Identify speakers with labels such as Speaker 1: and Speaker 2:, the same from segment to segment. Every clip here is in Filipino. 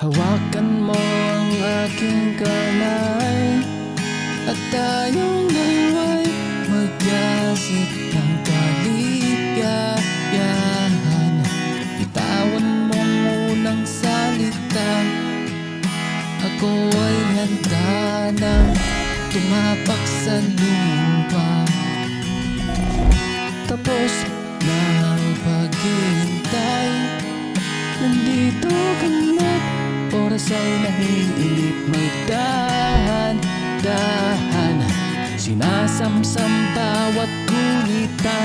Speaker 1: Hawakan mo ang aking kamay At tayong dalawa'y magkasit ng kaligayahan. Bitawan mo munang salita. Ako ay handa ng tumapak sa lupa. Tapos na ang paghihintay. Nandito ka na't oras ay nahiinip May dahan, dahan Sinasamsam bawat gunita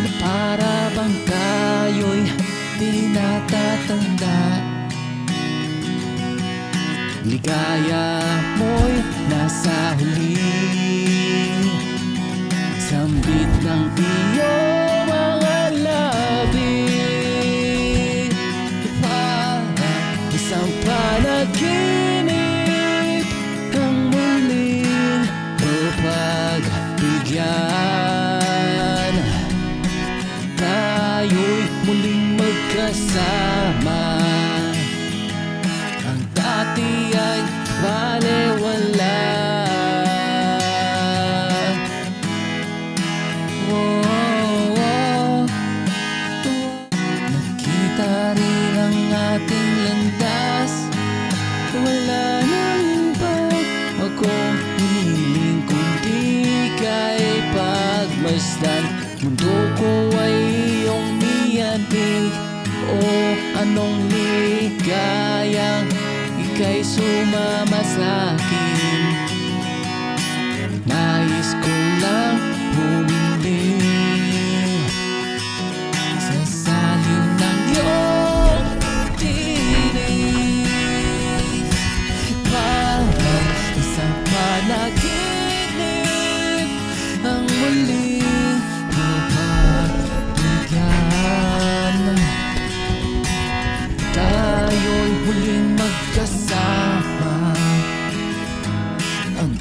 Speaker 1: Na para bang tayo'y di natatanda Ligaya mo'y nasa huli Sambit ng iyong muling magkasama. Ang dati ay balewala Wow, wow. Nakita rin ang ating landas. Wala nang iba Akong hiniling kundi kay Mundo ko ay niyabig O anong ligayang Ika'y sumama sa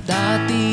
Speaker 1: 大地